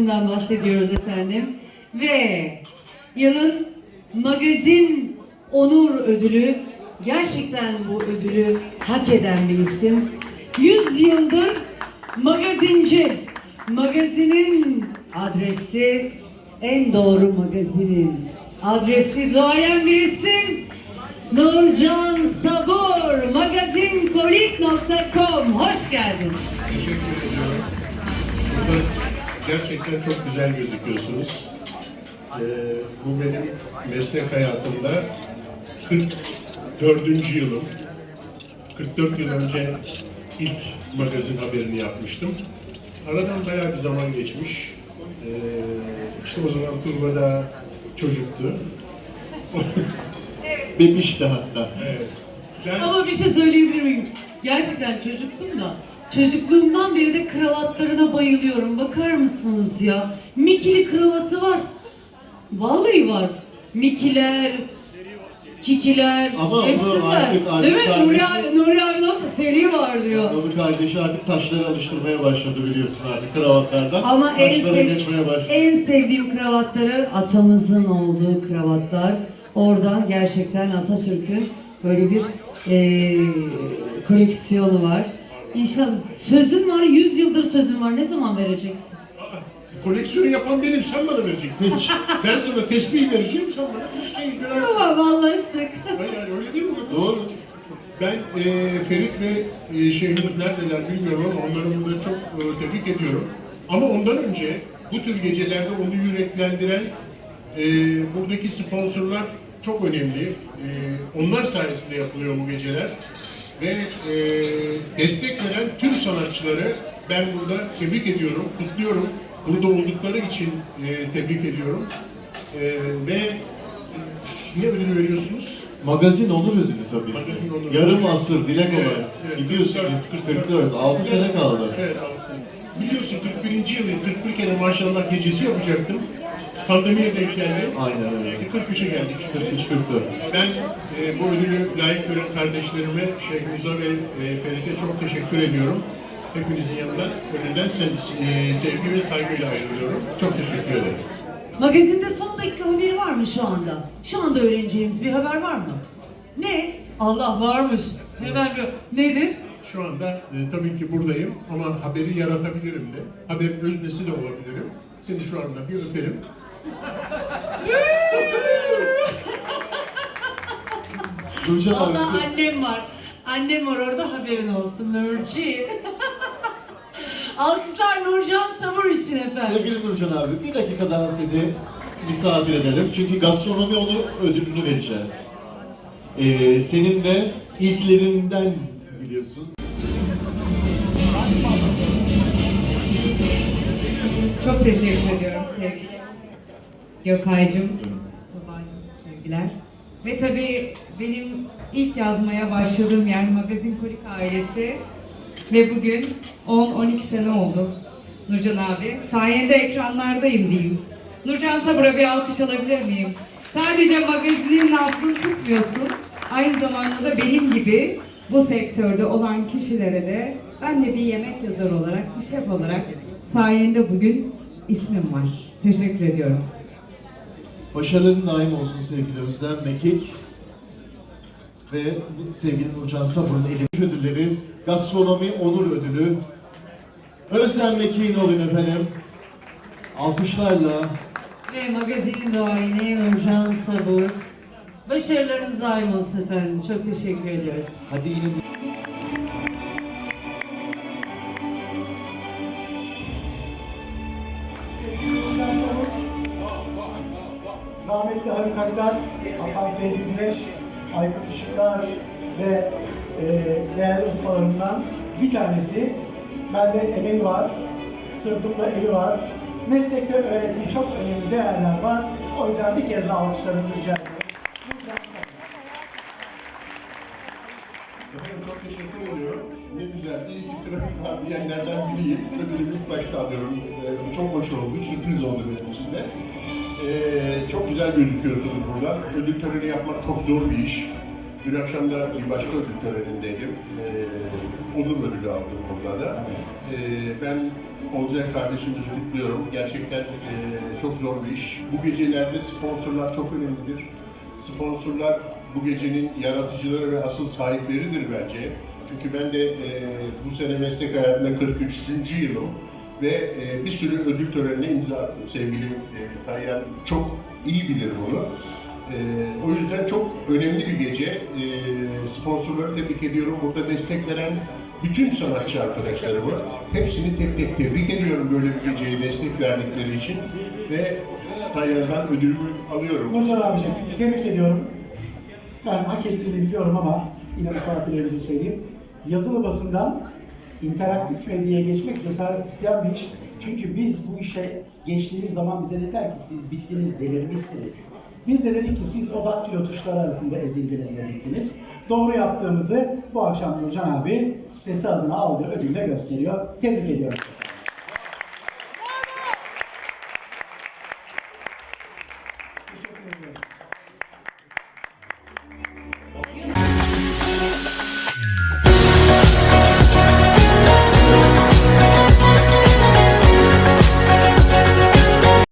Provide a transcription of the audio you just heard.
magazinden bahsediyoruz efendim. Ve yılın magazin onur ödülü gerçekten bu ödülü hak eden bir isim. 100 yıldır magazinci. Magazinin adresi en doğru magazinin adresi doğayan bir isim. Nurcan Sabur magazinkolik.com hoş geldin. Teşekkür ediyorum. Gerçekten çok güzel gözüküyorsunuz. Ee, bu benim meslek hayatımda 44. yılım. 44 yıl önce ilk magazin haberini yapmıştım. Aradan bayağı bir zaman geçmiş. Ee, işte o zaman Turba da çocuktu. Bebişti hatta. Evet. Ben Ama bir şey söyleyebilir miyim? Gerçekten çocuktum da çocukluğumdan beri de kravatlarına bayılıyorum. Bakar mısınız ya? Mikili kravatı var. Vallahi var. Mikiler, kikiler, Ama hepsi bu var. artık- artık- Değil mi? artık- Nuri abi, Nuri abi nasıl seri var diyor. Abi kardeşi artık taşları alıştırmaya başladı biliyorsun artık kravatlardan. Ama en, Taşlara sev- geçmeye başladı. en sevdiğim kravatları atamızın olduğu kravatlar. Oradan gerçekten Atatürk'ün böyle bir eee, koleksiyonu var. İnşallah. Sözün var, 100 yıldır sözün var. Ne zaman vereceksin? Koleksiyonu yapan benim, sen bana vereceksin. Hiç. ben sana tesbih vereceğim, sen bana bir şey. Tamam anlaştık. Yani öyle değil mi? Doğru. Ben e, Ferit ve e, Şehnuz neredeler bilmiyorum ama onları burada çok e, tebrik ediyorum. Ama ondan önce bu tür gecelerde onu yüreklendiren e, buradaki sponsorlar çok önemli. E, onlar sayesinde yapılıyor bu geceler. Ve e, destek veren tüm sanatçıları ben burada tebrik ediyorum, kutluyorum. Burada oldukları için e, tebrik ediyorum. E, ve ne ödülü veriyorsunuz? Magazin onur ödülü tabii. Magazin onur Yarım ödülü. asır dilek Evet, olarak. evet. Gidiyorsun 44, 44, 6 sene kaldı. Evet, altı sene. Biliyorsun 41. yılı 41 kere maşallah gecesi yapacaktım. Pandemiye denk geldi. Aynen öyle. 43'e geldik. 43 44. Ben e, bu ödülü layık gören kardeşlerime, Şeyh Muza ve e, Ferit'e çok teşekkür ediyorum. Hepinizin yanından, önünden sev- e, sevgi ve saygıyla ayrılıyorum. Çok teşekkür ederim. Magazinde son dakika haberi var mı şu anda? Şu anda öğreneceğimiz bir haber var mı? Ne? Allah varmış. Hemen bir... Nedir? Şu anda e, tabii ki buradayım ama haberi yaratabilirim de. Haberin öznesi de olabilirim. Seni şu anda bir öperim. Nurcan Allah abi. annem var. Annem var orada haberin olsun Nurci. Alkışlar Nurcan Sabur için efendim. Sevgili Nurcan abi bir dakika daha seni misafir edelim. Çünkü gastronomi onur ödülünü vereceğiz. Ee, senin de ilklerinden biliyorsun. Çok teşekkür ediyorum sevgili Gökay'cım, Tuba'cım sevgiler. Ve tabii benim ilk yazmaya başladığım yer Magazin Kolik ailesi. Ve bugün 10-12 sene oldu Nurcan abi. Sayende ekranlardayım diyeyim. Nurcan Sabır'a bir alkış alabilir miyim? Sadece magazinin nabzını tutmuyorsun. Aynı zamanda da benim gibi bu sektörde olan kişilere de ben de bir yemek yazarı olarak, bir şef olarak sayende bugün ismim var. Teşekkür ediyorum. Başarıların daim olsun sevgili Özlem Mekik ve sevgili Nurcan Sabır'ın eli ödülleri, gastronomi onur ödülü. Özlem Mekik'in olun efendim. Alkışlarla Ve magazinin duayeni Nurcan Sabur. Başarılarınız daim olsun efendim. Çok teşekkür ediyoruz. hadi yine bir- Rahmetli Haluk Aktar, Hasan Fehmi Güneş, Aykut Işıklar ve e, değerli ustalarımdan bir tanesi. Bende emeği var, sırtımda eli var. Meslekte öğrettiği çok önemli değerler var. O yüzden bir kez daha alkışlarınızı rica ediyorum. Çok teşekkür ediyorum. Ne güzel, iyi ki trafik var diyenlerden biriyim. Ödülümü ilk başta alıyorum. Ee, çok hoş oldu, sürpriz oldu benim için de. Ee, çok güzel gözüküyorsunuz burada. Ödül töreni yapmak çok zor bir iş. Dün akşam da bir başka ödül törenindeydim. Ee, Onur ödülü aldım orada da. Ee, ben Olcay kardeşimizi kutluyorum. Gerçekten e, çok zor bir iş. Bu gecelerde sponsorlar çok önemlidir. Sponsorlar bu gecenin yaratıcıları ve asıl sahipleridir bence. Çünkü ben de e, bu sene meslek hayatında 43. yılım ve e, bir sürü ödül törenine imza attım. Sevgili e, Tayyan çok iyi bilir bunu. E, o yüzden çok önemli bir gece. E, sponsorları tebrik ediyorum. Burada destek veren bütün sanatçı arkadaşlarımı hepsini tek tek tebrik ediyorum böyle bir geceye destek verdikleri için ve Tayyan'dan ödülümü alıyorum. Nurcan abiciğim tebrik ediyorum. Ben hak ettiğini biliyorum ama yine misafirlerimize söyleyeyim. Yazılı basından interaktif medyaya geçmek cesaret isteyen bir iş. Çünkü biz bu işe geçtiğimiz zaman bize dediler ki siz bittiniz, delirmişsiniz. Biz de dedik ki siz o daktilo tuşları arasında ezildiniz ve bittiniz. Doğru yaptığımızı bu akşam Nurcan abi sesi adına aldığı ödülle gösteriyor. Tebrik ediyorum.